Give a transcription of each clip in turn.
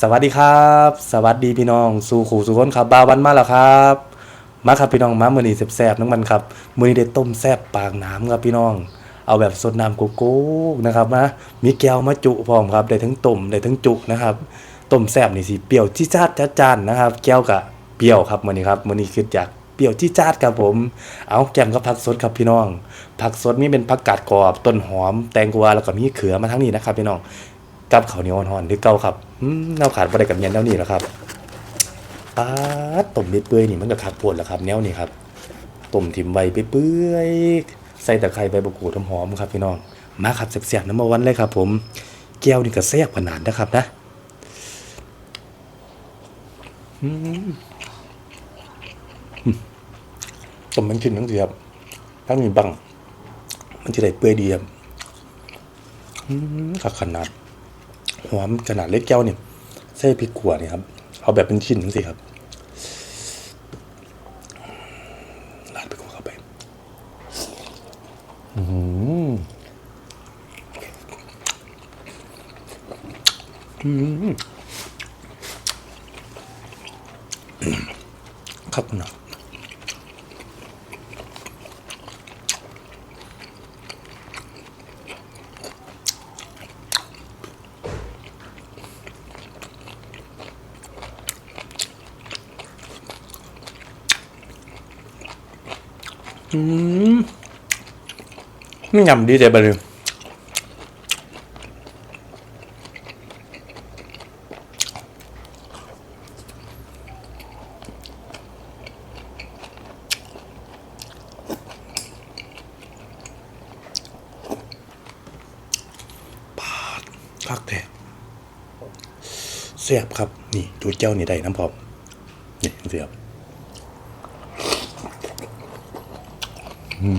สวัสดีครับ สวัสดีพี่น้องสู่ขู่สู่คนครับบาวันมาแล้วครับ มาครับพี่น้องมามือนี้แซ่บๆน้ำมันครับมือนี้ได้ต้มแซ่บปากน้ำครับพี่น้อง เอาแบบสดน้ำโกโก้นะครับมามีแก้วมาจุพร้อมครับได้ทั้งต้มได้ทั้งจุนะครับต้มแซ่บนี่สิเปรี้ยวจี๊ดจ๊าดจัดจ้านนะครับ แก้วกะเปรี้ยวครับมือนี้ครับมือนี้คือจากเปรี้ยวจี๊ดจ๊าดครับผม เอาแกมก็ผักสดครับพี่น้อง ผักสดนี่เป็นผักกาดกรอบต้นหอมแตงกวาแล้วก็มีเขือมาทั้งนี้นะครับพี่น้องกับข้าวเหนียวอ่อนๆหรือเกาครับ เราขาดบ่ได้กับเย็นแล้วนี่แหละครับป๊าดต้มเปื่อยนี่มันก็คักโพดแล้วครับ แนวนี้ครับต้มถิ่มไว้เปื่อยใส่ตะไคร้ใบมะกรูดหอมครับพี่น้องมาครับแซ่บๆน้ำมาวันเลยครับ ผมแก้วนี่ก็แซ่บขนาดนะครับนะอืมอืมต้มมันขึ้นทั้งทีครับถ้ามีบังมันจะได้เปื่อยดีครับอืมคักขนาด หอมขนาดเล็กแก้วเนี่ยเส้พริกขั่วเนี่ยครับเอาแบบเป็นชิ้นทั้งสิครับราดพริกขั่วเข้าไปอืมอืม อืมนี่ยำดีใจไปเลยปาดคักแท้เสียบครับ นี่ดูเจ้านี่ได้น้ำพร้อมนี่เสียบ กำ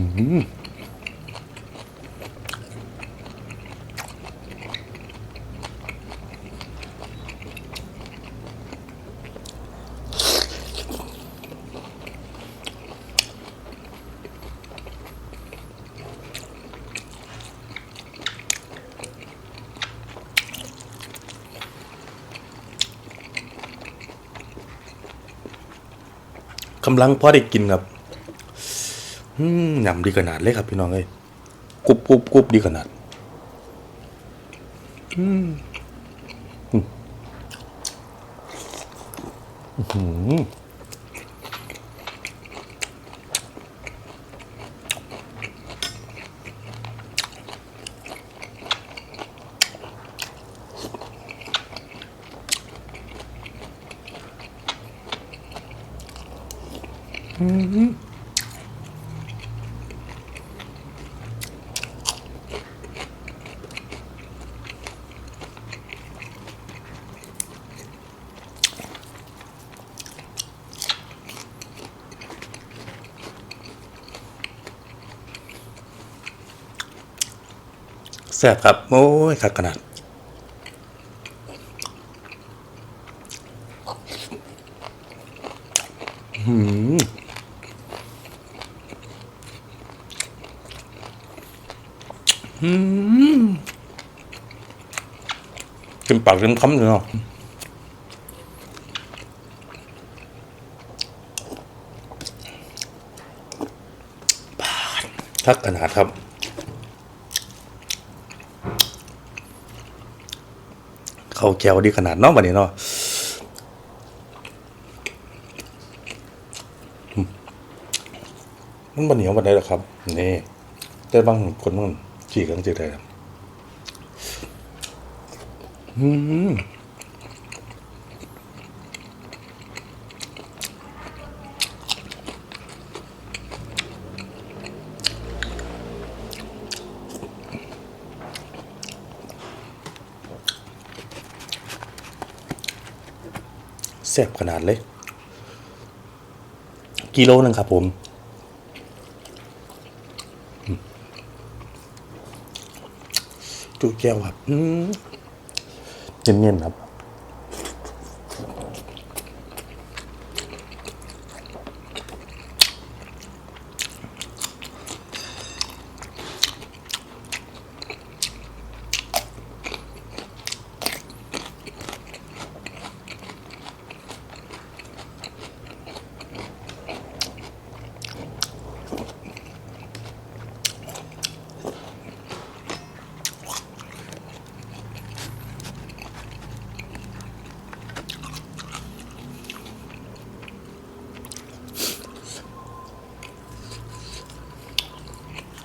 ลังพอได้กินครับ อืมยำดีขนาดเลยครับพี่น้องเอ้ยกรุบกรุบกรุบดีขนาด อืมอืม แซ่บครับ โอ้ยคักขนาดอืมอืมกินปากเต็มคำเลยเนาะปาดคักขนาดครับ เขาแก้วดีขนาดน้องบัดนี้เนาะอืมมันบันเหนียวบันไดหรอครับ นี่แต่บางคนมันจีกันจีได้ครับอืม แซ่บขนาดเลย กิโลนึงครับผมจุแก้วครับเนียนๆครับ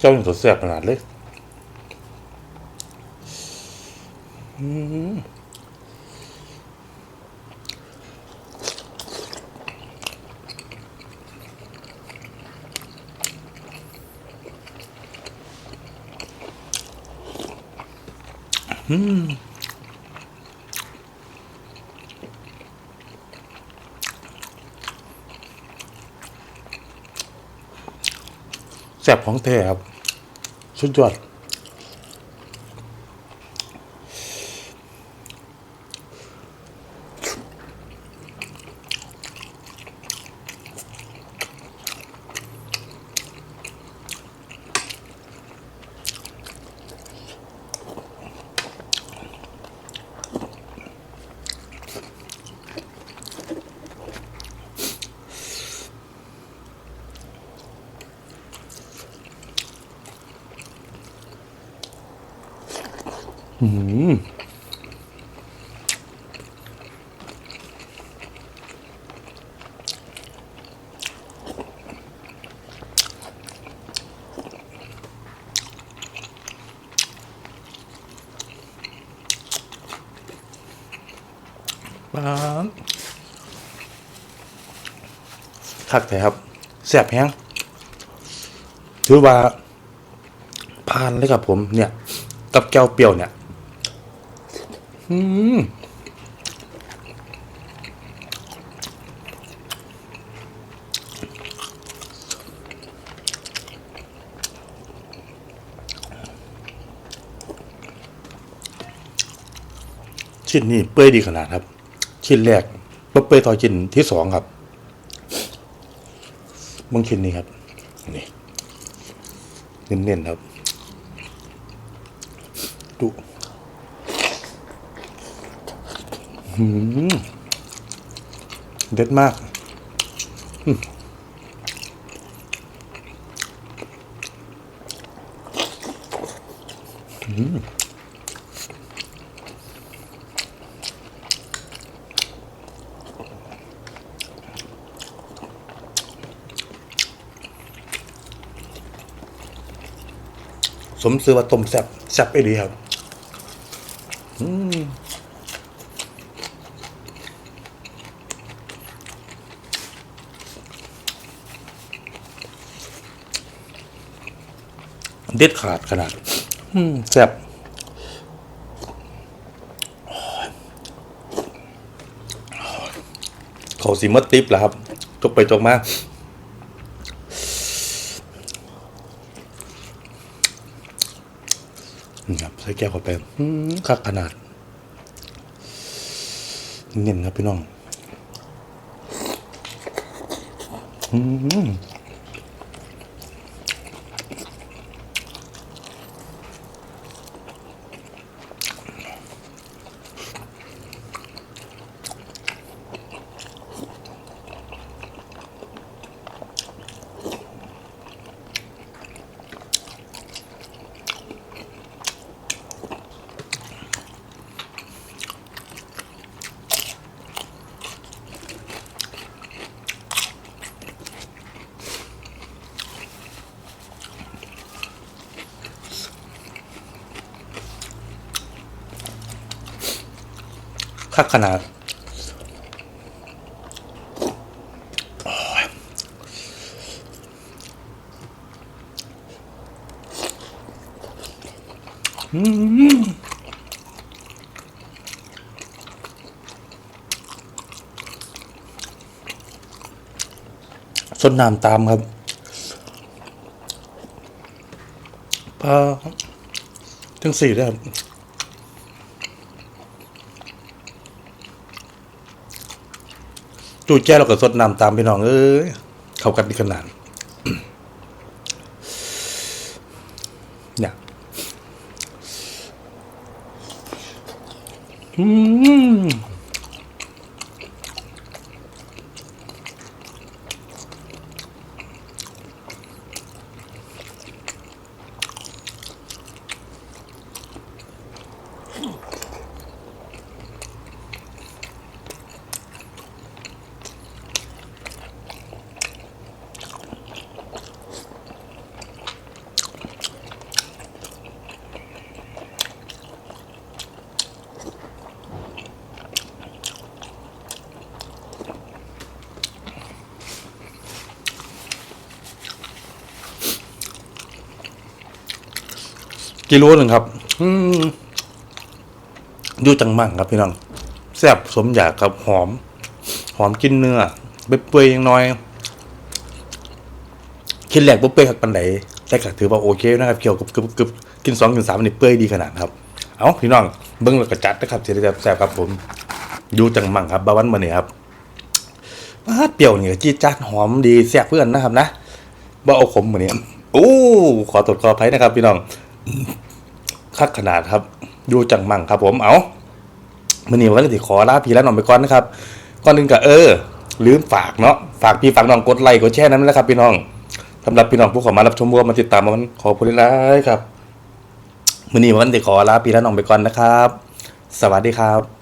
เจ้าหนึ่งตัวแซ่บขนาดเลยอืมอืมแซ่บของแท้ครับ สุดยอด อืมบ้านคักแต่ครับแซ่บแฮงถือว่าผ่านเลยครับผมเนี่ย กับแก้วเปรี้ยวเนี่ย อืมชิ้นนี้เปื่อยดีขนาดครับ ชิ้นแรกเปื่อยต่อชิ้นที่สองครับมึงชิ้นนี้ครับนี่เน้นๆครับ ดูหืม เด็ดมากสมซื้อว่าต้มแซบแซบไปดีครับ เด็ดขาดขนาดแซ่บเขาสีมัดติปแหละครับจกไปจกมานี่ครับใส่แก้วเข้าไปมคักขนาด เน้นครับพี่น้อง อืม คักขนาดโอ้ยอืมสดน้ำตามครับปลาทั้งสี่ด้วยครับ จูแจ้เราก็สดน้ำตามพี่น้องเอ้ยเข้ากันดีขนาดเนี่ยอืม กิโลหนึ่งครับยู่จังมั่งครับพี่น้องแซ่บสมอยากครับหอม หอมกินเนื้อเปื่อยๆยังน้อยคิดแรกบุเปื่อยครับปันไดแต่ก็ถือว่าโอเคนะครับเคี่ยวกรึบกึบกินสองกินสามนี่เปื่อยดีขนาดครับ เอาพี่น้องเบิ้งแล้วก็จัดนะครับเสียแซ่บครับผมอยู่จังมั่งครับบาวันมาเนี่ยครับปาเปรี้ยวเนี่ก็จี๊ดจ๊าดหอมดีแซ่บเพื่อนนะครับนะบ่เอาขมเหมือนนี้โอ้ขอตรวจขออภัยนะครับ พี่น้อง คักขนาดครับดูจังมั่งครับผมเอามื่อนี้วันนี้ขอลาพี่แล้วน้องไปก่อนนะครับก่อนหนึ่งก็เออ ลืมฝากเนาะฝากพี่ฝากน้องกดไลค์กดแชร์นั้นแหละครับ พี่น้องสำหรับพี่น้องผู้เขอมารับชมวัวมาติดตามมันขอพูดไลายครับมื่อนี้วันนี้ขอลาพี่แล้วน้องไปก่อนนะครับ สวัสดีครับ